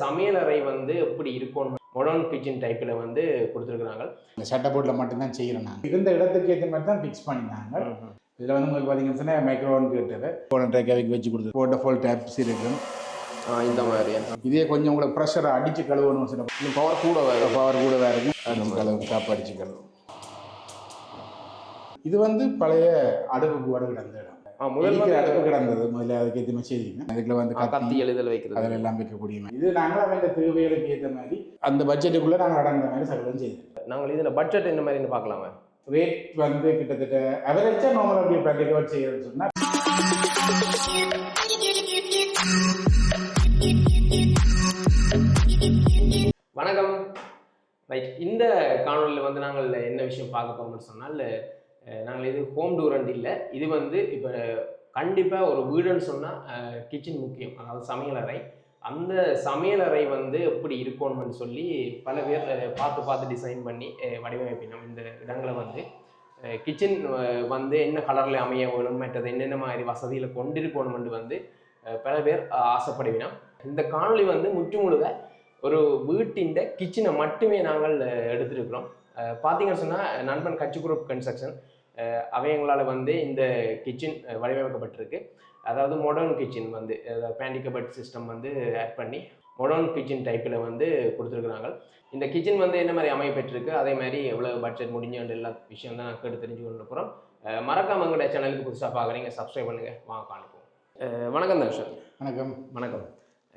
சமையலறை வந்து எப்படி இருக்கும் மொடர்ன் கிச்சன் டைப்பில் வந்து கொடுத்துருக்குறாங்க. இந்த சட்டை போர்டில் மட்டும்தான் செய்கிறோம் நாங்கள் இருந்த இடத்துக்கு ஏற்ற மாதிரி தான் ஃபிக்ஸ் பண்ணினாங்க. இதில் வந்து உங்களுக்கு பார்த்தீங்கன்னு சொன்னால் மைக்ரோவன் கேட்டது. போன ட்ரைக்காவிக்கு வச்சு கொடுத்து. போட்ட ஃபோல் டேப்ஸ் இருக்கும் இந்த மாதிரி. இதே கொஞ்சம் உங்களுக்கு ப்ரெஷரை அடித்து கழுவணும் சில பவர் கூட வேறு. பவர் கூட வேறு இருக்கும் கழுவு காப்பு அடிச்சு கழுவு. இது வந்து பழைய அடுப்பு வடு கிடந்த இடம் ஆ முதல் இருக்கிற வந்து அடுப்பு கிடந்தது. முதல்ல அதுக்கு மாதிரி செய்திருக்கேன் அதுக்குள்ள வந்து கத்தி எழுதல் வைக்கிறது. அதில் எல்லாம் வைக்கக்கூடிய இது நாங்கள் அவங்க தேவைகளுக்கு ஏற்ற மாதிரி அந்த பட்ஜெட்டுக்குள்ளே நாங்கள் அடங்குற மாதிரி சகலம் செய்திருக்கோம் நாங்கள் இதில் பட்ஜெட் என்ன மாதிரின்னு பார்க்கலாமா. ரேட் வந்து கிட்டத்தட்ட அவரேஜாக நார்மல் செய்யறதுன்னு சொன்னால் வணக்கம். ரைட் இந்த காணொலியில் வந்து நாங்கள் என்ன விஷயம் பார்க்க போகிறோம்னு சொன்னால் நாங்கள் இது ஹோம் டூரண்ட் இல்லை. இது வந்து இப்போ கண்டிப்பாக ஒரு வீடுன்னு சொன்னால் கிச்சன் முக்கியம். அதாவது சமையலறை அந்த சமையலறை வந்து எப்படி இருக்கணும்னு சொல்லி பல பேர் பார்த்து பார்த்து டிசைன் பண்ணி வடிவமைப்பினோம். இந்த இடங்களை வந்து கிச்சன் வந்து என்ன கலரில் அமைய வேணும் மற்றது என்னென்ன மாதிரி வசதியில் கொண்டிருக்கணும்னு வந்து பல பேர் ஆசைப்படுவினோம். இந்த காணொலி வந்து முற்றுமுழுக ஒரு வீட்டின் கிச்சனை மட்டுமே நாங்கள் எடுத்துருக்கிறோம். பார்த்தீங்கன்னு சொன்னால் நண்பன் கட்சி குரூப் கன்ஸ்ட்ரக்ஷன் அவையங்களால் வந்து இந்த கிச்சன் வடிவமைக்கப்பட்டிருக்கு. அதாவது மாடர்ன் கிச்சன் வந்து பேண்டிகபட் சிஸ்டம் வந்து ஆட் பண்ணி மாடர்ன் கிச்சன் டைப்பில் வந்து கொடுத்துருக்குறாங்க. இந்த கிச்சன் வந்து என்ன மாதிரி அமையப்பட்டிருக்கு அதே மாதிரி எவ்வளோ பட்ஜெட் முடிஞ்ச எல்லா விஷயம் தான் நான் கேட்டு தெரிஞ்சு கொண்டு போகிறோம் மறக்காம எங்களுடைய சேனலுக்கு புதுசாக பார்க்குறீங்க சப்ஸ்கிரைப் பண்ணுங்கள் வாங்க காணிப்போம் வணக்கம் தர்ஷன் வணக்கம். வணக்கம்.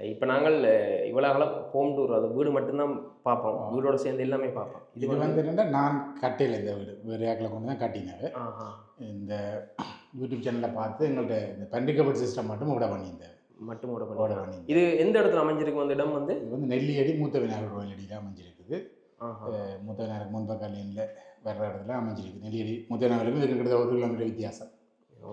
இப்போ நாங்கள் அஹ், இவ்வளவு காலம் ஹோம் டூர் அது வீடு மட்டும்தான் பார்ப்போம். வீடோட சேர்ந்து எல்லாமே பார்ப்போம். இது வந்து என்னன்னா நான் கட்டையில் இந்த வீடு வேறு ஏக்கில் கொண்டு தான் கட்டினது ஆஹா. இந்த யூடியூப் சேனலில் பார்த்து எங்கள்கிட்ட இந்த பண்டிகபட் சிஸ்டம் மட்டும் விட பண்ணியிருந்தேன் மட்டும் கூட விட பண்ணி பண்ணியிருந்தேன் இது எந்த இடத்துல அமைஞ்சிருக்கு அந்த இடம் வந்து? இது வந்து நெல்லியடி மூத்த விநாயகர் கோயிலடியில் அமைஞ்சிருக்குது. ஆஹா. அஹ் மூத்த விநாயகர் முன்பக்க லைனில் வர்ற இடத்துல அமைஞ்சிருக்கு நெல்லியடி மூத்த விநாயகருக்கு கிட்டத்தட்ட ஒரு கிலோமீட்டர் வித்தியாசம்.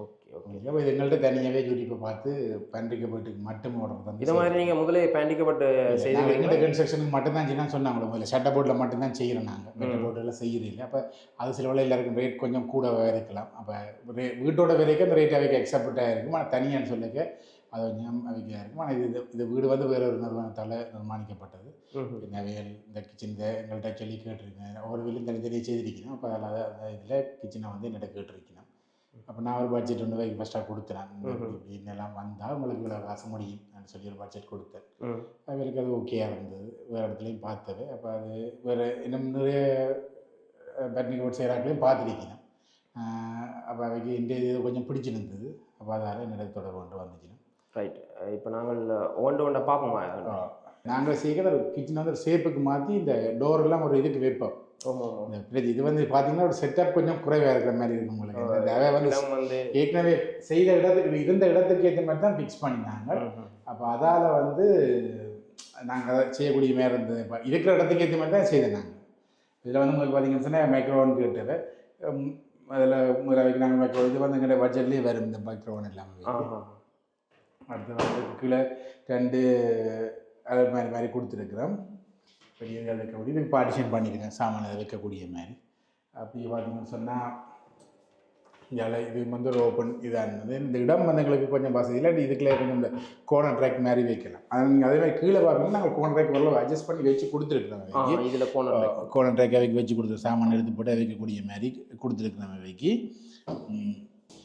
Okay okay. இல்லை இது எங்கள்கிட்ட தனியாகவே யூடியூப்பை பார்த்து பண்டிகபட்டுக்கு மட்டும் ஓடுறது வந்து இதை மாதிரி நீங்கள் முதலே பேண்டிக்கப்பட்டு செய்து எங்கள்கிட்ட கன்ஸ்ட்ரக்ஷனுக்கு மட்டும்தான் செய்யணும் சொன்னாங்களோ முதல்ல. சட்டை போர்டில் மட்டும்தான் செய்கிறோம் நாங்கள் மெட்டல் போர்டில் செய்கிறது இல்லை. அப்போ அது சில வேலை எல்லாருக்கும் ரேட் கொஞ்சம் கூட இருக்கலாம். அப்போ ரே வீட்டோட விலைக்கு அந்த ரேட் அவைக்கு அக்செப்டாக இருக்கும். ஆனால் தனியான்னு சொல்லிக்க அது கொஞ்சம் அவைக்காக இருக்கும். ஆனால் இது இது வீடு வந்து வேற ஒரு நிறுவனத்தால் நிர்மாணிக்கப்பட்டது. இந்த கிச்சன் இந்த எங்கள்கிட்ட சொல்லி கேட்டிருக்கேன். ஒவ்வொரு வீட்லையும் தனித்தனியாக செய்திருக்கணும் அப்போ அதில் அந்த இதில் கிச்சனை வந்து என்னிட்ட கேட்டிருக்கணும் அப்போ நான் ஒரு பட்ஜெட் ஒன்று வைக்க ஃபஸ்ட்டாக கொடுத்தேன். இப்படின்னு எல்லாம் வந்தால் உங்களுக்கு இவ்வளோ காசு முடியும் அப்படின்னு சொல்லி ஒரு பட்ஜெட் கொடுத்தேன். அவருக்கு அது ஓகேயாக இருந்தது. வேறு இடத்துலையும் பார்த்தது. அப்போ அது வேறு இன்னும் நிறைய பட்னிக் ஓட் செய்கிறாக்களையும் பார்த்துருக்கணும் அப்போ அவைக்கு இந்த இது கொஞ்சம் பிடிச்சிருந்தது. அப்போ அதால் என்னிட தொடர்பு கொண்டு வந்துச்சுன்னா ரைட் இப்போ நாங்கள் ஒன்று ஒன்றை பார்ப்போமா? நாங்கள் செய்கிற கிச்சன் வந்து ஷேப்புக்கு மாற்றி இந்த டோர் எல்லாம் ஒரு இதுக்கு வைப்போம். இது வந்து பார்த்தீங்கன்னா ஒரு செட்டப் கொஞ்சம் குறைவாக இருக்கிற மாதிரி இருக்கும் உங்களுக்கு. வந்து ஏற்கனவே செய்த இடத்துக்கு இருந்த இடத்துக்கு ஏற்ற மாதிரி தான் ஃபிக்ஸ் பண்ணினாங்க. அப்போ அதால் வந்து நாங்கள் செய்யக்கூடிய மாதிரி இருந்தது. இப்போ இருக்கிற இடத்துக்கு ஏற்ற மாதிரி தான் செய்தோம் நாங்கள் இதில் வந்து உங்களுக்கு பார்த்தீங்கன்னு சொன்னால் மைக்ரோவன் கேட்டது. அதில் முதல்ல நாங்கள் மைக்ரோ இது வந்து எங்களுடைய பட்ஜெட்லேயே வரும் இந்த மைக்ரோவன் எல்லாமே அடுத்து வந்து கீழே ரெண்டு அது மாதிரி மாதிரி கொடுத்துருக்குறோம். பெரிய இதில் வைக்கக்கூடிய இதுக்கு பார்ட்டிஷன் பண்ணியிருக்கேன் சாமான் அதை வைக்கக்கூடிய மாதிரி. அப்படி பார்த்தீங்கன்னு சொன்னால் இதில் இது வந்து ஒரு ஓப்பன் இதாக இருந்தது. இந்த இடம் வந்து எங்களுக்கு கொஞ்சம் வசதி இல்லாட்டி இதுக்குள்ளே கொஞ்சம் இந்த கோனர் ட்ராக் மாதிரி வைக்கலாம். அது நீங்கள் அதே மாதிரி கீழே பார்த்தீங்கன்னா நாங்கள் கோனர் ட்ராக் வரல அட்ஜஸ்ட் பண்ணி வச்சு கொடுத்துருக்குறோம் இதில் கோனர் ட்ராக் அவைக்கு வச்சு கொடுத்து சாமான் எடுத்து போட்டு வைக்கக்கூடிய மாதிரி கொடுத்துருக்குறோம் அவைக்கு.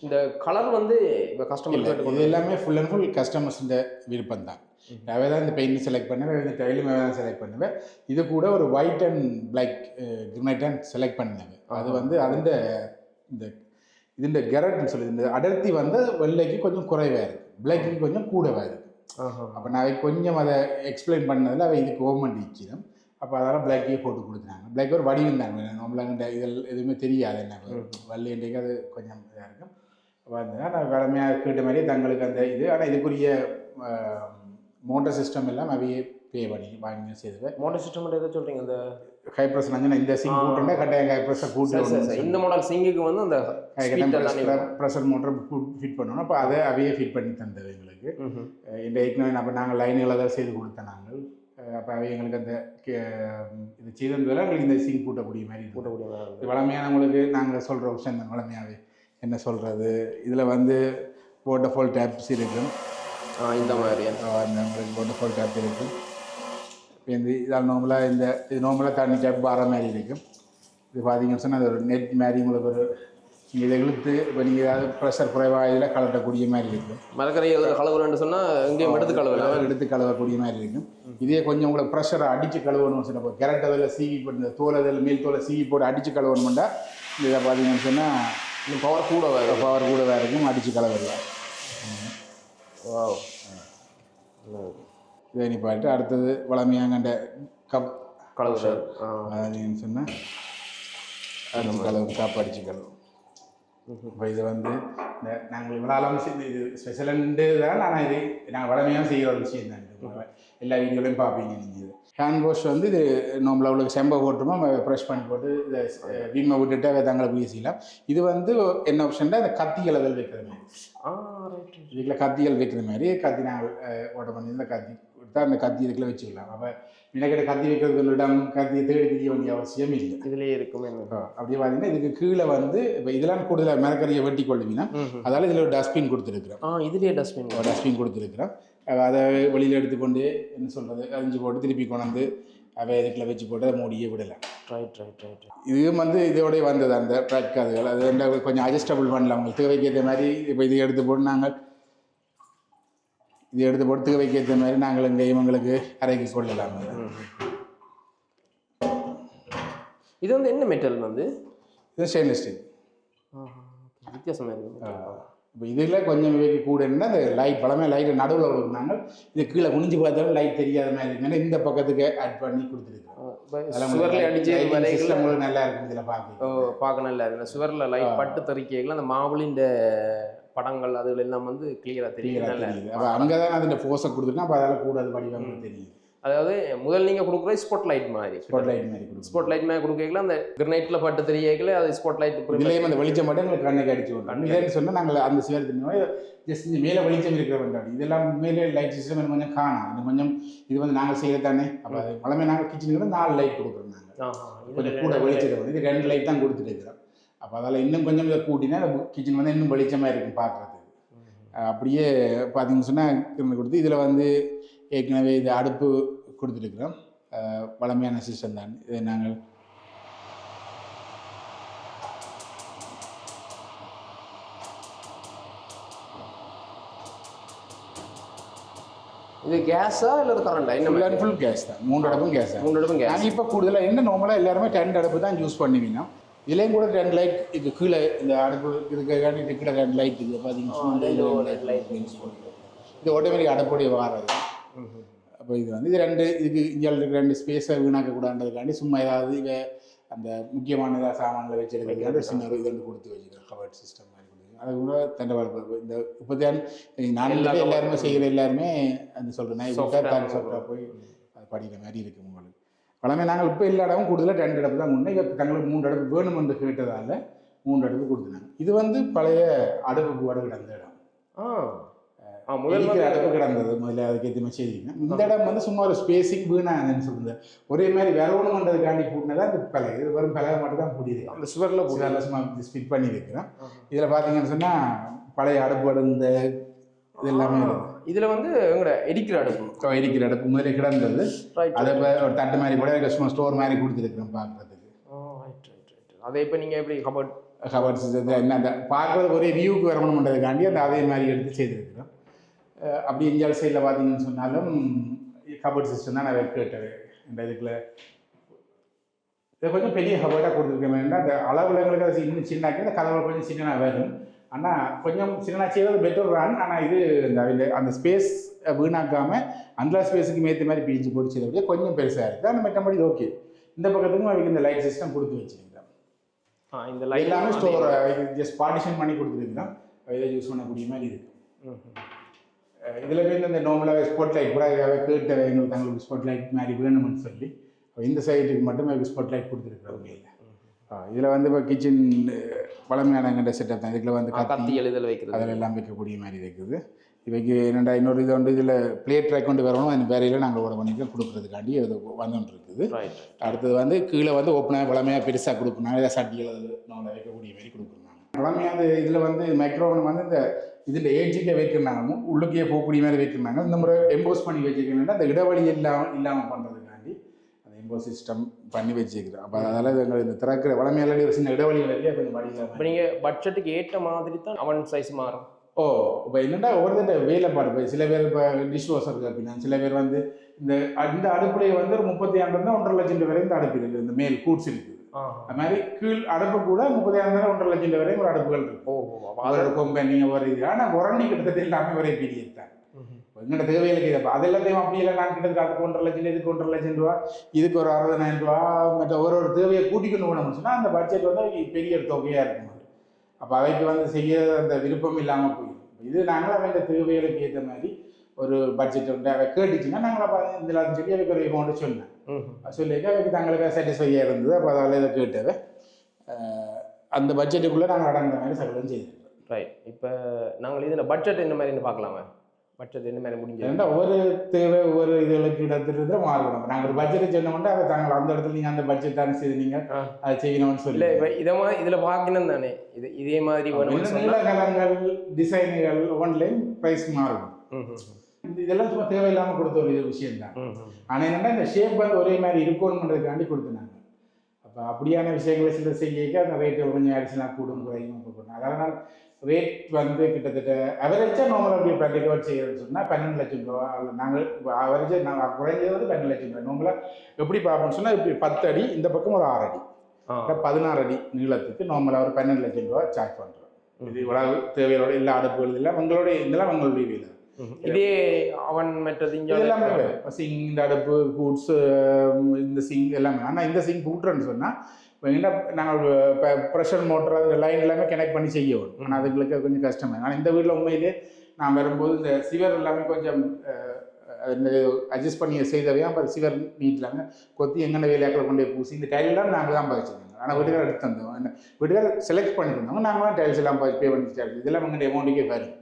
இந்த கலர் வந்து இப்போ இல்ல, கஸ்டமர் இது எல்லாமே ஃபுல் அண்ட் ஃபுல் கஸ்டமர்ஸுடைய விருப்பம் தான் அவை தான் இந்த பெயிண்ட் செலக்ட் பண்ணுவேன் இந்த டைலும் அவை தான் செலக்ட் பண்ணுவேன் இது கூட ஒரு white and black granite and select பண்ணுவேன் அது வந்து அதில் இந்த இதுன்ற கெரட்னு சொல்லி இந்த அடர்த்தி வந்து வெள்ளைக்கு கொஞ்சம் குறைவாக இருக்குது பிளாக்கு கொஞ்சம் கூடவாக இருக்குது அப்போ நான் அவை கொஞ்சம் அதை எக்ஸ்பிளைன் பண்ணதில் அவை இதுக்கு ஓமன் இச்சிடும் அப்போ அதெல்லாம் பிளாக்கே போட்டு கொடுத்துட்டாங்க பிளாக் ஒரு வடிவம் தான் நம்மளாங்கிட்ட இதில் எதுவுமே தெரியாது என்ன வள்ளியண்டைக்கு அது கொஞ்சம் இதாக இருக்கும் வந்ததுன்னா நான் வளமையாக கேட்ட மாதிரி தங்களுக்கு அந்த இது ஆனால் இதுக்குரிய மோட்டர் சிஸ்டம் எல்லாம் அவையே பே பண்ணி வாங்கி செய்துவேன் மோட்டர் சிஸ்டம் எதை சொல்கிறீங்க அந்த? ஹை ப்ரெஸ் நான் இந்த சிங். கூட்டுனா கட்டாயம் ஹை ப்ரெஸ்ஸை சரி இந்த மாடல் சிங்குக்கு வந்து அந்த. ப்ரெஷர் மோட்டர் ஃபிட் பண்ணணும். அப்போ அதை அவையே ஃபிட் பண்ணி தந்தது எங்களுக்கு. இந்த ஏற்கனவே அப்போ நாங்கள் லைன்களை தான் செய்து கொடுத்தோம் நாங்கள். அப்போ அவை எங்களுக்கு அந்த இது செய்ததுல எங்களுக்கு இந்த சிங் கூட்டக்கூடிய மாதிரி. கூட்டக்கூடிய. இது வளமையானவங்களுக்கு நாங்கள் சொல்கிற ஆப்ஷன் தான். வளமையாகவே என்ன சொல்கிறது இதில் வந்து வாட்டர்ஃபால் டேப்ஸ் இருக்கும். இந்த மாதிரி. அந்த உங்களுக்கு வாட்டர்ஃபால் டேப் இருக்கும் இந்த இதால் நார்மலாக இந்த இது நார்மலாக தண்ணி டேப் வர மாதிரி இருக்கும் இது பார்த்தீங்கன்னு சொன்னால் அது ஒரு நெட் மாதிரி உங்களுக்கு ஒரு நீங்கள் இதை இழுத்து இப்போ நீங்கள் ஏதாவது ப்ரெஷர் குறைவாக இதில் கலட்டக்கூடிய மாதிரி இருக்கும் மரக்கரையை கழுவுறேன்னு சொன்னா எங்கேயும் எடுத்து கழுவலாம். எடுத்து கழுவக்கூடிய மாதிரி இருக்கும் இதே கொஞ்சம் உங்களை ப்ரெஷரை அடித்து கழுவணும்னு சொன்ன இப்போ கரெக்ட் அதில் சீவி போட்டு தோல் அதில் மேல் தோலை சீவி போட்டு அடித்து கழுவணும்னா இதை பார்த்தீங்கன்னு சொன்னால் பவர் கூட வேறு பவர் கூட வேறு இருக்கும் அடித்து கழுவிடலாம் வாவ் இதை நீ பாட்டு அடுத்தது வளமையாங்கண்ட கப் ஆ. அதுன்னு சொன்னால் அடிச்சு கழுவு கப் அடிச்சு கழுவு இப்போ இது வந்து இந்த நாங்கள் இவ்வளோ செஞ்சு இது ஸ்பெஷலண்டு தான் ஆனால் இது நாங்கள் வளமையாக செய்கிற ஒரு விஷயம் தான். எல்லா வீடியோலையும் பார்ப்பீங்க நீங்கள் இது. ஹேண்ட் வாஷ் வந்து இது நம்மள அவ்வளோ செம்ப போட்டுமோ ப்ரெஷ் பண்ணி போட்டு இதை வீமை விட்டுட்டு தங்களை போய் செய்யலாம் இது வந்து என்ன ஆப்ஷன்னா இந்த கத்திகள் அதில் வைக்கிற மாதிரி. இதுக்குள்ள கத்திகள் வைக்கிற மாதிரி கத்தி நாங்கள் ஓட்ட பண்ணி இந்த கத்தி கொடுத்தா அந்த கத்தி இதுக்குள்ள வச்சுக்கலாம். அப்போ மினக்கிட்ட கத்தி வைக்கிறதுக்கு இடம் கத்தியை தேடி தெரிய வேண்டிய அவசியம் இல்லை. இதுலயே இருக்குமே அப்படியே பார்த்தீங்கன்னா இதுக்கு கீழே வந்து இப்போ இதெல்லாம் கூடுதலாக மரக்கறியை வெட்டி கொள்ளுவீங்கன்னா அதால் இதில் ஒரு டஸ்ட்பின் கொடுத்துருக்குறோம். ஆ இதுலயே டஸ்ட்பின் ஒரு டஸ்ட்பின் கொடுத்துருக்குறோம். அதை வெளியில் எடுத்துக்கொண்டு என்ன சொல்கிறது அரிஞ்சு போட்டு திருப்பி கொண்டாந்து அவை இதுக்குள்ள வச்சு போட்டு மூடியே விடலாம். ரைட் ரைட் ரைட் இதுவும் வந்து இதோடய வந்தது அந்த ட்ராக் அதுகள் அது வந்து கொஞ்சம் அட்ஜஸ்டபிள் பண்ணலாம். உங்களுக்கு தேவைக்கு ஏற்ற மாதிரி இப்போ இது எடுத்து போட்டு நாங்கள் இது எடுத்து போட்டு தேவைக்கு ஏற்ற மாதிரி நாங்கள் இங்கே இவங்களுக்கு அரைக்கி கொள்ளலாம். இது வந்து என்ன மெட்டல் வந்து இது ஸ்டெயின்லெஸ் ஸ்டீல் வித்தியாசமா இருக்கு இப்போ இதில் கொஞ்சம் விலைக்கு கூட இருந்தால் அந்த லைட் பழமே லைட் நடுவில் கொடுக்குறாங்க இது கீழே குனிஞ்சு பார்த்தாலும் லைட் தெரியாத மாதிரி இருக்குன்னா இந்த பக்கத்துக்கு ஆட் பண்ணி கொடுத்துருக்கோம் சுவர்ல அடிச்சு நல்லா இருக்கும் இதில் பார்க்க. ஓ பார்க்க நல்லா இருக்கு சுவர்ல லைட் பட்டு தெறிக்கைகள் அந்த மாவுளின் படங்கள் அதுகள் எல்லாம் வந்து கிளியரா தெரியும் அப்போ அங்கே தான் அதில் ஃபோர்ஸை கொடுத்துருக்கோம் அப்போ அதால் கூட அது வடிவம் தெரியுது. அதாவது முதல் நீங்க கொடுக்குற ஸ்பாட் லைட் மாதிரி. ஸ்பாட் லைட் மாதிரி ஸ்பாட் லைட் மாதிரி கொடுக்கல அந்த கிரனைட்ல பட்டு தெரியக்கல அது ஸ்பாட் லைட் இதுலேயும் அந்த வெளிச்சம் மட்டும் எங்களுக்கு கண்ணுக்கு அடிச்சு விடும். இதேன்னு சொன்னால் நாங்கள் அந்த சிவரத்தின் ஜஸ்ட் இந்த மேலே வெளிச்சம் இருக்கிற வேண்டாம் இதெல்லாம் மேலே லைட் சிஸ்டம் கொஞ்சம் காணும். இது கொஞ்சம் இது வந்து நாங்கள் செய்யத்தானே அப்போ அது பழமே நாங்கள் கிச்சனுக்கு நாலு லைட் கொடுக்குறோம் நாங்கள் கொஞ்சம் கூட வெளிச்சத்தை வந்து இது ரெண்டு லைட் தான் கொடுத்துட்டு இருக்கிறோம். அப்போ அதில் இன்னும் கொஞ்சம் இதை கூட்டினா கிச்சன் வந்து இன்னும் வெளிச்சமாக இருக்கும் பார்க்குறதுக்கு அப்படியே பார்த்தீங்கன்னு சொன்னால் கொடுத்து இதில் வந்து ஏற்கனவே இது அடுப்பு கொடுத்துருக்குறோம். பழமையான சிஸ்டம் தான். இதை நாங்கள் இது கேஸா இல்ல கரண்டா என்ன ஃபுல் கேஸ் தான். மூன்று அடுப்பும் கேஸ் தான். மூணு இடமும் கேஸ் நாங்கள் இப்போ கூடுதலாக என்ன நார்மலாக எல்லாருமே டென்ட் அடுப்பு தான் யூஸ் பண்ணுவீங்க. இதுலேயும் கூட ரெண்டு லைட் இது கீழே இந்த அடுப்பு இருக்கிற ரெண்டு லைட் இது பார்த்தீங்கன்னா இது ஆட்டோமேட்டிக் அடுப்புடைய வாராது அப்போ இது வந்து இது ரெண்டு இதுக்கு இங்கே இருக்கிற ரெண்டு ஸ்பேஸை வீணாக்கக்கூடாதுன்றதுக்காண்டி சும்மா ஏதாவது இவ அந்த முக்கியமான ஏதாவது சாமான்களை வச்சுருக்கிறதுக்காண்டி சின்ன ஒரு இது வந்து கொடுத்து வச்சுக்கிறேன் கவர்ட் சிஸ்டம் மாதிரி அது கூட தண்டை வளர்ப்பு இந்த இப்போதான் நான் எல்லாருமே செய்கிற எல்லாருமே அந்த சொல்கிறேன் சாஃப்டாக போய் அது படிக்கிற மாதிரி இருக்குது உங்களுக்கு. பழமே நாங்கள் இப்போ எல்லா இடமும் கூடுதலாக ரெண்டு அடுப்பு தான் கொண்டு இப்போ தங்களுக்கு மூன்று அடுப்பு வேணும் என்று கேட்டதால் மூன்று அடுப்பு கொடுத்துனாங்க. இது வந்து பழைய அடுப்பு போட கிடந்த இடம். ஆ. ஆ முதல் இருக்கிற அடுப்பு கிடந்தது முதல்ல அதுக்கு எதுவுமே செய்திங்க இந்த இடம் வந்து சும்மா ஒரு ஸ்பேஸிங் வீணாங்கன்னு சொல்லுங்க ஒரே மாதிரி வரணுமன்றதுக்காண்டி கூட்டினதா இந்த பலகை இது வெறும் பலகை மட்டும் தான் கூட்டியிருக்கு அந்த சுவர்ல இதெல்லாம் சும்மா ஸ்பிட் பண்ணி வைக்கிறோம் இதில் பார்த்தீங்கன்னு சொன்னால் பழைய அடுப்பு இந்த இது எல்லாமே. இதுல வந்து எங்கட எடிக்கிற அடுப்பு இப்போ இருக்கிற அடுப்பு முதல்ல கிடந்தது அதை ஒரு தட்டு மாதிரி கூட சும்மா ஸ்டோர் மாதிரி கொடுத்துருக்குறோம் பார்க்குறதுக்கு அதை இப்போ நீங்க எப்படி கபட் கவர்ஸ் இது என்ன பார்க்குறது ஒரே வியூக்கு வரணுன்றதுக்காண்டி அந்த அதே மாதிரி எடுத்து செய்திருக்கிறோம் அப்படி இந்தியாவில் சைடில் பார்த்தீங்கன்னு சொன்னாலும் கபர்ட் சிஸ்டம் தான் நான் கேட்டது. இந்த இதுக்குள்ள. இது கொஞ்சம் பெரிய கபர்டாக கொடுத்துருக்கேன் அந்த அளவில் எங்களுக்கு அது இன்னும் சின்னாக்கி அந்த கதவை கொஞ்சம் சின்னதாக வரும். ஆனால் கொஞ்சம் சின்ன செய்வது பெட்டர் தான் ஆனால் இது இந்த அந்த ஸ்பேஸ் வீணாக்காமல் அந்த ஸ்பேஸுக்கு மேற்ற மாதிரி பிரிச்சு போட்டு செய்த கொஞ்சம் பெருசாக இருக்குது ஆனால் மற்றபடி ஓகே இந்த பக்கத்துக்கும் அவருக்கு இந்த லைட் சிஸ்டம் கொடுத்து வச்சிருக்கிறேன் ஆ இந்த லைட் எல்லாமே ஸ்டோர் ஜஸ்ட் பார்ட்டிஷன் பண்ணி கொடுத்துருக்குறோம். இதை யூஸ் பண்ணக்கூடிய மாதிரி இருக்கு. இதில் போய் இந்த நார்மலாக ஸ்பாட் லைட் கூட கேட்ட எங்களுக்கு தங்களுக்கு ஸ்பாட் லைட் மாதிரி வேணும்னு சொல்லி இந்த சைடுக்கு மட்டும் ஸ்பாட் லைட் கொடுத்துருக்குறோம் கையில் இதில் வந்து இப்போ கிச்சன் பழமையான செட்டப் தான் இதுக்குள்ள வந்து கத்தி எழுதல் வைக்கிறது அதில் எல்லாம் வைக்கக்கூடிய மாதிரி இருக்குது இவைக்கு என்னடா இன்னொரு இது வந்து இதில் பிளேட் ட்ராக் கொண்டு வரணும் அந்த வேறையில் நாங்கள் ஓட பண்ணிட்டு கொடுக்குறதுக்காண்டி அது வந்துட்டு இருக்குது அடுத்தது வந்து கீழே வந்து ஓப்பனாக பழமையாக பெருசாக கொடுக்கணும் ஏதாவது சட்டிகள் அது நம்ம வைக்கக்கூடிய மாதிரி கொடுக்குறாங்க பழமையாக இதில் வந்து மைக்ரோவன் வந்து இந்த இதில் ஏஜிக்கே வைக்கிறாங்க உள்ளுக்கே போகக்கூடிய மாதிரி வைக்கிறாங்க இந்த முறை எம்போஸ் பண்ணி வச்சுருக்கீங்கன்னா அந்த இடைவெளி இல்லாமல் இல்லாமல் பண்ணுறதுக்காண்டி எங்கோ சிஸ்டம் பண்ணி வச்சுக்கிறோம் அப்போ அதால் எங்களுக்கு இந்த திறக்கிற வளமையில ஒரு சின்ன இடைவெளிகள் இருக்கே கொஞ்சம் இப்போ படிக்கலாம் நீங்கள் பட்ஜெட்டுக்கு ஏற்ற மாதிரி தான் அவன் சைஸ் மாறும். ஓ இப்போ என்னடா ஒருத்தட்ட வேலைப்பாடு இப்போ சில பேர் இப்போ டிஷ் வாஷர் அப்படின்னா சில பேர் வந்து இந்த இந்த அடுப்புலேயே வந்து ஒரு முப்பத்தி ஆண்டு ஒன்றரை லட்சம் வரையும் இந்த அடுப்பு இருக்குது இந்த மேல் கூட்ஸ் இருக்குது அது மாதிரி கீழ் அடுப்பு கூட முப்பத்தி ஆண்டு ஒன்றரை லட்சம் ரூபாய் வரையும் ஒரு அடுப்புகள் இருக்கு ஓ அப்போ அது ஒரு கொம்பனி ஒரு இது. ஆனால் உரண்டி கிட்டத்தட்ட எல்லாமே ஒரே பீரியட் தான். எங்கள்கிட்ட தேவையில்லை இதை அது எல்லாத்தையும் அப்படி இல்லை. நான் கிட்டத்தட்ட அதுக்கு ஒன்றரை லட்சம் இதுக்கு ஒன்றரை லட்சம் ரூபா இதுக்கு ஒரு அறுபதாயிரம் ரூபா மற்ற ஒரு ஒரு தேவையை கூட்டிக்கொண்டு போனோம்னு சொன்னால் அந்த பட்ஜெட் வந்து பெரிய ஒரு தொகையாக இருக்கும் அப்போ அவைக்கு வந்து செய்ய அந்த விருப்பம் இல்லாமல் போயிடும். இது நாங்களும் அவன் தேவைகளுக்கு ஏற்ற மாதிரி ஒரு பட்ஜெட் வந்து அவ கேட்டுச்சுன்னா நாங்கள் அப்போ இதில் சொல்லி அதுக்கு ஒரு அமௌண்ட்டு சொன்னேன். சொல்லிட்டு அதுக்கு தங்களுக்கு சாட்டிஸ்ஃபையாக இருந்தது. அப்போ அதால் இதை கேட்டது. அந்த பட்ஜெட்டுக்குள்ளே நாங்கள் அடங்குற மாதிரி சகலம் செய்திருக்கோம் ரைட் இப்போ நாங்கள் இதில் பட்ஜெட் என்ன மாதிரின்னு பார்க்கலாமா? பட்ஜெட் என்ன மாதிரி முடிஞ்சது? ஒவ்வொரு தேவை ஒவ்வொரு இதுகளுக்கு இடத்துல மாறுபடும். நாங்கள் ஒரு பட்ஜெட்டை சொன்னோம்னா அதை தாங்கள் அந்த இடத்துல நீங்கள் அந்த பட்ஜெட் தானே செய்து நீங்கள். அதை செய்யணும்னு இல்லை சொல்லி இப்போ இதை மாதிரி இதில் பார்க்கணும் தானே. இது இதே மாதிரி வேணும்னு நீல சொன்னால் கலங்கள் டிசைன்கள் ஒன்லைன் ப்ரைஸ் மாறும் இந்த இதெல்லாம் சும்மா தேவையில்லாமல் கொடுத்த ஒரு விஷயம் தான் ஆனால் என்னன்னா இந்த ஷேப் வந்து ஒரே மாதிரி இருக்கணுன்றதுக்காண்டி கொடுத்துனாங்க. அப்போ அப்படியான விஷயங்களை சில செய்ய அந்த ரேட்டு கொஞ்சம் அடிஷனாக கூடும் குறையும் போகணும் அதனால் ரேட் வந்து கிட்டத்தட்ட அவரேஜாக நார்மல் அப்படி ப்ராக்டிக்கல் செய்யறதுன்னு சொன்னால் பன்னெண்டு லட்சம் ரூபா. நாங்கள் அவரேஜாக நாங்கள் குறைஞ்சது வந்து பன்னெண்டு லட்சம் ரூபா. நார்மலாக எப்படி பார்ப்போம்னு சொன்னால் இப்படி பத்து அடி இந்த பக்கம் ஒரு ஆறு அடி. பதினாறு அடி நீளத்துக்கு நார்மலாக ஒரு பன்னெண்டு லட்சம் ரூபா சார்ஜ் பண்ணுறோம் இது இவ்வளவு தேவையோட எல்லா அடுப்புகள் எல்லாம் உங்களுடைய இதெல்லாம் உங்களுடைய ம். இதே அவன் மற்றது இங்கே எல்லாமே சிங் இந்த அடுப்பு கூட்ஸ் இந்த சிங் எல்லாமே. ஆனால் இந்த சிங் கூட்டுறேன்னு சொன்னால் என்ன நாங்கள் இப்போ ப்ரெஷர் மோட்டர் அது லைன் எல்லாமே கனெக்ட் பண்ணி செய்யணும் ஆனால் அதுங்களுக்கு அது கொஞ்சம் கஷ்டமே. ஆனால் இந்த வீட்டில் உண்மையிலே நான் வரும்போது இந்த சிவர் எல்லாமே கொஞ்சம் அட்ஜஸ்ட் பண்ணி செய்தவையா அப்போ சிவர் நீட்லாங்க கொத்தி எங்கென்ன வேலையாக்களை கொண்டு போய் பூசி இந்த டைல்லாம் நாங்கள் தான் பதிச்சிருந்தோம் ஆனால் வீட்டுக்கார எடுத்து தந்தோம். வீட்டுக்கார செலக்ட் பண்ணி தந்தோம் நாங்களும் டைல்ஸ் எல்லாம் பே பண்ணி டைல்ஸ் இதெல்லாம் எங்களுடைய அமௌண்ட்டுக்கே வரும்.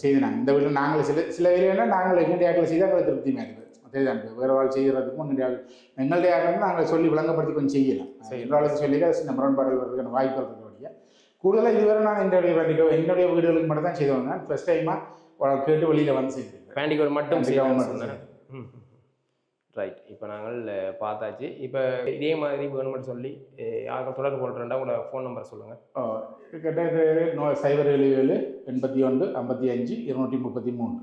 செய்து நாங்கள் இந்த வீட்டில் நாங்கள் சில சில வேலையெல்லாம் நாங்கள் எங்களுடைய ஆக்களை செய்தால் அது திருப்தியாக இருக்குது தெரியுதான் வேறு வாழ் செய்கிறதுக்கும் எங்களுடைய எங்களுடைய ஆக்கள் நாங்கள் சொல்லி விளங்கப்படுத்தி கொஞ்சம் செய்யலாம். எங்களுடைய சொல்லி சின்ன முரண்பாடுகள் வர்றதுக்கான வாய்ப்பு இருக்கிற வழியாக கூடுதலாக இதுவரை நான் என்னுடைய என்னுடைய வீடுகளுக்கு மட்டும் தான் செய்து வந்தேன் ஃபஸ்ட் டைமாக கேட்டு வெளியில் வந்து செய்திருக்கேன். பேண்டிகோர் மட்டும் செய்யணும்னு மட்டும் ரைட் இப்போ நாங்கள் பார்த்தாச்சு. இப்போ இதே மாதிரி வேணும்னு சொல்லி யாருக்கும் தொடர்பு கொள்றேன்டா உங்களோட ஃபோன் நம்பர் சொல்லுங்கள் கிட்ட சைபர் ஏழு ஏழு எண்பத்தி ஒன்று ஐம்பத்தி அஞ்சு இருநூற்றி முப்பத்தி மூணு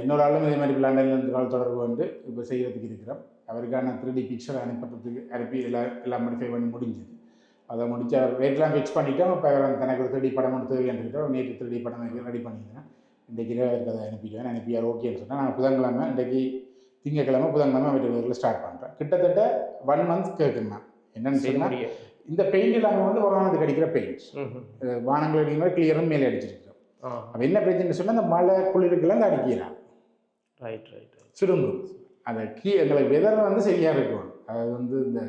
இன்னொரு ஆளும் இதே மாதிரி லண்டன்லேருந்து கால் தொடர்பு வந்து இப்போ செய்கிறதுக்கு இருக்கிறோம். அவருக்கான த்ரீ டி பிக்சர் அனுப்புறதுக்கு அனுப்பி எல்லாம் எல்லாம் மாடிஃபை பண்ணி முடிஞ்சுது. அதை முடிச்சு அவர் ரேட்லாம் ஃபிக்ஸ் பண்ணிட்டோம். இப்போ தனக்கு ஒரு த்ரீ படம் எடுத்து வேண்டிக்கிட்டோம் நேற்று த்ரீ படம் ரெடி பண்ணியிருந்தேன் இன்றைக்கு அவருக்கு அதை அனுப்பிடுவேன் அனுப்பி அவர் ஓகேன்னு சொன்னால் நான் புதன்கிழமை இன்றைக்கு திங்கக்கிழமை புதன்கிழமை வீட்டு ஸ்டார்ட் பண்ணுறேன் கிட்டத்தட்ட ஒன் மந்த் கேட்குறேன் என்னன்னு செய்ய சொன்னால் இந்த பெயிண்ட் இல்லாமல் வந்து வாகனத்துக்கு அடிக்கிற பெயிண்ட் வானங்கள் அடிக்கிற கிளியரும் மேலே அடிச்சிருக்கிறோம் ஆ. அப்போ என்ன பிரச்சனை சொன்னால் அந்த மழை குளிருக்கெல்லாம் இந்த அடிக்கிறான் ரைட் ரைட் சுருங்கும். அந்த கீ எங்களுக்கு வெதர் வந்து சரியாக இருக்கும். அது வந்து இந்த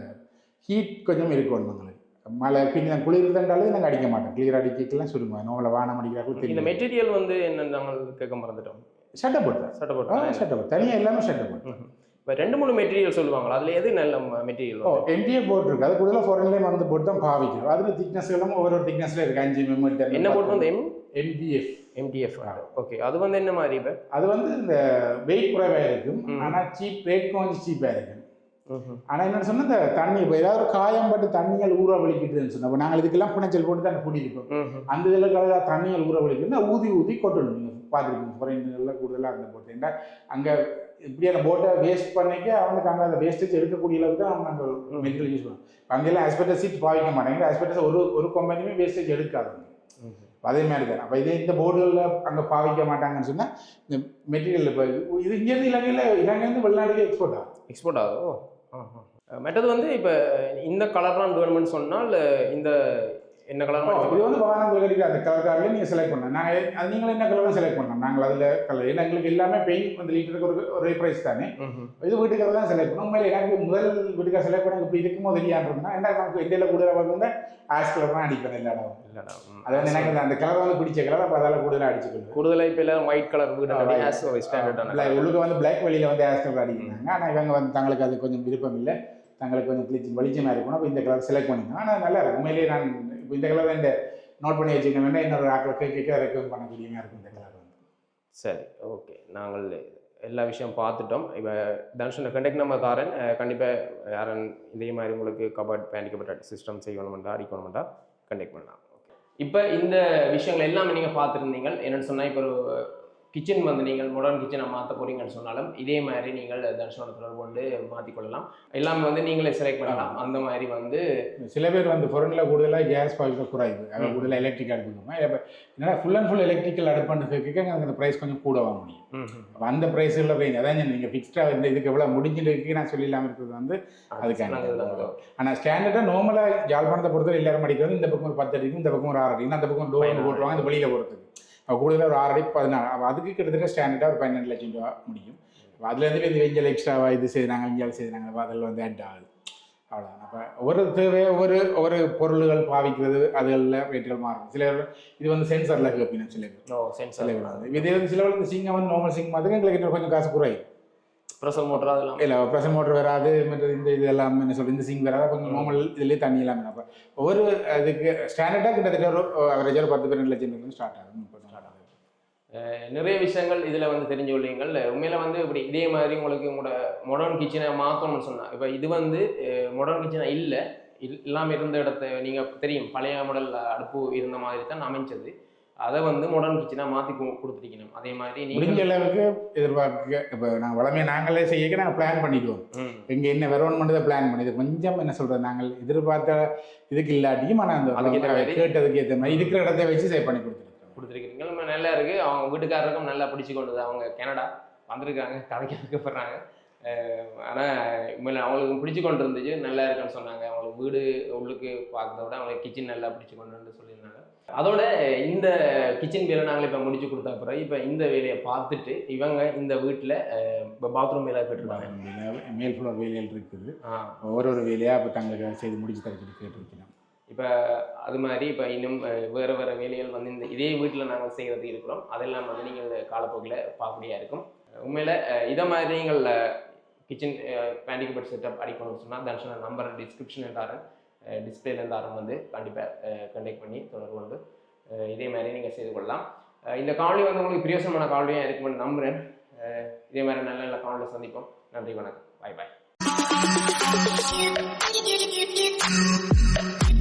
ஹீட் கொஞ்சம் இருக்கணும் எங்களுக்கு. மழை கொஞ்சம் குளிர் தண்டாலும் நாங்கள் அடிக்க மாட்டோம். கிளியர் அடிக்கலாம் சுருங்குவோம் நோவில் வானம் அடிக்கிறார்கள் இந்த தெரியும் மெட்டீரியல் வந்து என்ன நாங்கள் கேட்க மறந்துட்டோம். சட்டை போட்டேன் சட்டை ஆ போட்டு சட்டை போட்டு தனியாக எல்லாமே சட்டை போட்டேன் இப்போ ரெண்டு மூணு மெட்டீரியல் சொல்லுவாங்களா? அதில் எது நல்ல மெட்டீரியல் ஓ எம்டிஏ போட்டிருக்கு. அது கூட ஃபாரின்லேயே வந்து போட்டு தான் பாவிக்கிறோம் அதில் திக்னஸ் எல்லாம் ஒவ்வொரு திக்னஸில் இருக்குது அஞ்சு மெம்மீட்டர் என்ன போட்டு வந்து எம் எம்பிஎஃப் எம்டிஎஃப் ஓகே அது வந்து என்ன மாதிரி இப்போ? அது வந்து இந்த வெயிட் குறைவாக இருக்கும். ஆனால் சீப் ரேட் கொஞ்சம் சீப்பாக இருக்கும். ஆனால் என்னென்னு சொன்னால் இந்த தண்ணி இப்போ ஏதாவது ஒரு காயம் பட்டு தண்ணிகள் ஊற வலிக்கிட்டுன்னு சொன்னோம் அப்போ நாங்கள் இதுக்கெல்லாம் புனைச்சல் போட்டு தான் பிடிக்கும் அந்த இதில் கலந்தா தண்ணிகள் ஊற வலிக்குதுன்னா ஊதி ஊதி கொட்டணும். நீங்கள் பார்த்துருக்கீங்க ஃபாரின்லாம் கூடுதலாக அந்த போட்டு ஏன்னா அங்கே இப்படியான போட்டை வேஸ்ட் பண்ணிக்க அவனுக்கு அங்கே அந்த வேஸ்டேஜ் எடுக்கக்கூடிய அளவுக்கு தான் அவங்க அங்கே மெட்டீரியல் யூஸ் பண்ணுவாங்க. அங்கெல்லாம் ஆஸ்பெக்டஸ் சீட் பாவிக்க மாட்டாங்க. ஆஸ்பெக்டஸ் ஒரு ஒரு கம்பெனியுமே வேஸ்டேஜ் எடுக்காதுங்க அதே மாதிரி தான். அப்போ இதே இந்த போர்டுகளில் அங்கே பாவிக்க மாட்டாங்கன்னு சொன்னால் இந்த மெட்டீரியல் இப்போ இது இங்கேருந்து இலங்கையில் இலங்கையிலேருந்து வெளிநாட்டுக்கு எக்ஸ்போர்ட் ஆகும் எக்ஸ்போர்ட் ஆகுதோ? மற்றது வந்து இப்போ இந்த கலர்லாம் வேணும்னு சொன்னால் இந்த என்ன கலர் இது வந்து கிடைக்கிற அந்த கலர் கார்டில் நீங்கள் செலக்ட் பண்ணலாம். நாங்கள் அது நீங்கள் என்ன கலரும் செலக்ட் பண்ணலாம். நாங்கள் அதில் கலர் ஏன்னா எங்களுக்கு எல்லாமே பெயிண்ட் வந்து லிட்டருக்கு ஒரு ஒரே ப்ரைஸ் தானே. இது வீட்டுக்கார தான் செலக்ட் பண்ணணும். உண்மையில எனக்கு முதல் வீட்டுக்கார செலக்ட் பண்ணி இப்படி இருக்கும்போது தெரியாதுன்னா என்ன நமக்கு இந்தியாவில் கூடுதலாக வந்து ஆஷ் கலர் தான் அடிப்பேன் எல்லா இடம் இல்லடா ம். அது வந்து எனக்கு அந்த கலர் வந்து பிடிச்ச கலர் அப்போ அதால் கூடுதலாக அடிச்சுக்கொள்ளும் கூடுதலாக இப்போ எல்லாம் ஒயிட் கலர் வீடு பிளாக் உள்ளுக்கு வந்து பிளாக் வெளியில் வந்து ஆஷ் கலர் அடிக்கிறாங்க. ஆனால் இவங்க வந்து தங்களுக்கு அது கொஞ்சம் விருப்பம் இல்லை. தங்களுக்கு கொஞ்சம் வெளிச்சமாக இருக்கணும். அப்போ இந்த கலர் செலக்ட் பண்ணிக்கலாம் ஆனால் நல்லா இருக்கும் உண்மையிலேயே நான் இப்போ இந்த கலர் இந்த நோட் பண்ணி வச்சுக்கணும் இன்னொரு ஆக்கள் கேட்க கேட்க ரெக்கமெண்ட் பண்ணக்கூடியமாக இருக்கும் இந்த கலர் வந்து. சரி ஓகே. நாங்கள் எல்லா விஷயம் பார்த்துட்டோம். இப்போ தனுஷன் கண்டெக்ட் நம்ம தாரன் கண்டிப்பாக யாரன் இதே மாதிரி உங்களுக்கு கபட் பேண்டிக்கப்பட்ட சிஸ்டம் செய்யணுமெண்டா அடிக்கணுமெண்டா கண்டெக்ட் பண்ணலாம். இப்போ இந்த விஷயங்கள் எல்லாமே நீங்கள் பார்த்துருந்தீங்க என்னென்னு சொன்னால் இப்போ ஒரு கிச்சன் வந்து நீங்கள் மாடர்ன் கிச்சனை மாற்ற போறீங்கன்னு சொன்னாலும் இதே மாதிரி நீங்கள் தனுஷனோட தொடர்பு கொண்டு மாற்றிக்கொள்ளலாம் எல்லாமே வந்து நீங்களே செலக்ட் பண்ணலாம். அந்த மாதிரி வந்து சில பேர் வந்து ஃபொரனில் கூடுதலாக கேஸ் பாய்க்க குறையுது அது கூடுதலாக எலக்ட்ரிக் அடுப்புக்குமா இப்போ என்னன்னா ஃபுல் அண்ட் ஃபுல் எலக்ட்ரிக்கல் அடுப்புன்றதுக்கு அந்த ப்ரைஸ் கொஞ்சம் கூட வாங்க முடியும். அப்போ அந்த ப்ரைஸில் ரேஞ்ச் அதான் நீங்கள் ஃபிக்ஸ்டாக இந்த இதுக்கு எவ்வளோ முடிஞ்சிருக்கு நான் சொல்லிடலாம் இருக்கிறது வந்து அதுக்கான ஆனால் ஸ்டாண்டர்டாக நார்மலாக யாழ்ப்பாணத்தை பொறுத்தவரை எல்லாரும் அடிக்கிறது இந்த பக்கம் ஒரு பத்து அடிக்கும் இந்த பக்கம் ஒரு ஆறு அடிக்கும். அந்த பக்கம் டோர். போட்டுருவாங்க இந்த வெளியில் போகிறதுக்கு கூடுதலாக ஒரு ஆறு அடி பதினாறு அதுக்கு கிட்டத்தட்ட ஸ்டாண்டர்டாக ஒரு பன்னெண்டு லட்சம் ரூபா முடியும். அப்போ அதுலேருந்து இந்த வெஞ்சல் எக்ஸ்ட்ராவாக இது செய்கிறாங்க வெஞ்சல் செய்கிறாங்க அப்போ அதில் வந்து ஆட் ஆகுது. அவ்வளோதான் அப்போ ஒவ்வொரு தேவை ஒவ்வொரு ஒவ்வொரு பொருள்கள் பாவிக்கிறது அதுகளில் ரேட்டுகள் மாறும். சில இது வந்து சென்சரில் கேட்பினும் சில சில வந்து. இதே வந்து சில இந்த சிங்கம் வந்து நார்மல் சிங்கம் மாதிரி எங்களுக்கு கொஞ்சம் காசு குறையும். ப்ரெஷர் மோட்டர் அதெல்லாம். இல்லை ப்ரெஷர் மோட்டர் வராது மற்ற இந்த இது எல்லாம் என்ன சொல்றது இந்த சிங் வராது கொஞ்சம் நார்மல் இதுலேயே தண்ணி எல்லாமே அப்போ ஒவ்வொரு அதுக்கு ஸ்டாண்டர்டாக கிட்டத்தட்ட ஒரு அவரேஜ் ஒரு பத்து பன்னெண்டு லட்சம் ஸ்டார்ட் ஆகும் நிறைய விஷயங்கள் இதில் வந்து தெரிஞ்சு கொள்வீங்கள் உண்மையில வந்து இப்படி இதே மாதிரி உங்களுக்கு உங்களோட மாடர்ன் கிச்சனை மாற்றணும்னு சொன்னா இப்போ இது வந்து மாடர்ன் கிச்சனை இல்லை இல்லாமல் இருந்த இடத்த நீங்கள் தெரியும். பழைய மாடல் அடுப்பு இருந்த மாதிரி தான் அமைஞ்சது. அதை வந்து மாடர்ன் கிச்சனாக மாற்றி கொடுத்துருக்கணும் அதே மாதிரி முடிஞ்ச அளவுக்கு எதிர்பார்க்க இப்போ நாங்கள் வளமையை நாங்களே செய்ய நாங்கள் பிளான் பண்ணிக்குவோம். ம். எங்கே என்ன வரணும்னு மட்டும் பிளான் பண்ணி இது கொஞ்சம் என்ன சொல்கிறது நாங்கள் எதிர்பார்த்த இதுக்கு இல்லாட்டியும் ஆனால் அந்த. கேட்டதுக்கு ஏற்ற மாதிரி இருக்கிற இடத்த வச்சு சேவ் பண்ணி கொடுத்துருக்கோம் கொடுத்துருக்கீங்க ரொம்ப நல்லா இருக்கு. அவங்க வீட்டுக்காரருக்கும் நல்லா பிடிச்சி கொண்டது அவங்க கனடா வந்திருக்காங்க கதைக்க வைக்கப்படுறாங்க ஆனால் உண்மையில அவங்களுக்கு பிடிச்சி கொண்டு இருந்துச்சு. நல்லா இருக்குன்னு சொன்னாங்க. அவங்களுக்கு வீடு உள்ளுக்கு பார்க்கறத விட அவங்களுக்கு கிச்சன் நல்லா பிடிச்சி கொண்டு சொல்லியிருந்தாங்க. அதோட இந்த கிச்சன் வேலை நாங்கள் இப்போ முடிச்சு கொடுத்த பிறகு இப்போ இந்த வேலையை பார்த்துட்டு இவங்க இந்த வீட்டில் இப்போ பாத்ரூம் வேலை கேட்டிருக்காங்க மேல் ஃப்ளோர் வேலைகள் இருக்குது. ஒரு ஒரு வேலையாக இப்போ தங்களுக்கு செய்து முடிச்சு தர சொல்லி கேட்டிருக்கிறோம் இப்போ அது மாதிரி இப்போ இன்னும் வேறு வேறு வேலைகள் வந்து இந்த இதே வீட்டில் நாங்கள் செய்கிறது இருக்கிறோம். அதெல்லாம் வந்து நீங்கள் காலப்போக்கில் பார்க்கக்கூடியா இருக்கும். உண்மையில் இதை மாதிரி நீங்கள் கிச்சன் பேண்டிகபட் செட்டப் அடிக்கணும்னு சொன்னால் தர்ஷன நம்பர் டிஸ்கிரிப்ஷன் தாரேன். டிஸ்பிளேல தாரம் வந்து கண்டிப்பாக கண்டெக்ட் பண்ணி தொடர்பு கொண்டு இதே மாதிரி நீங்கள் செய்து கொள்ளலாம். இந்த காணொலி வந்து உங்களுக்கு பிரியோசனமான காணொலியாக இருக்கும்னு நம்புகிறேன் இதே மாதிரி நல்ல நல்ல காணொலியில் சந்திப்போம். நன்றி வணக்கம். பாய் பாய்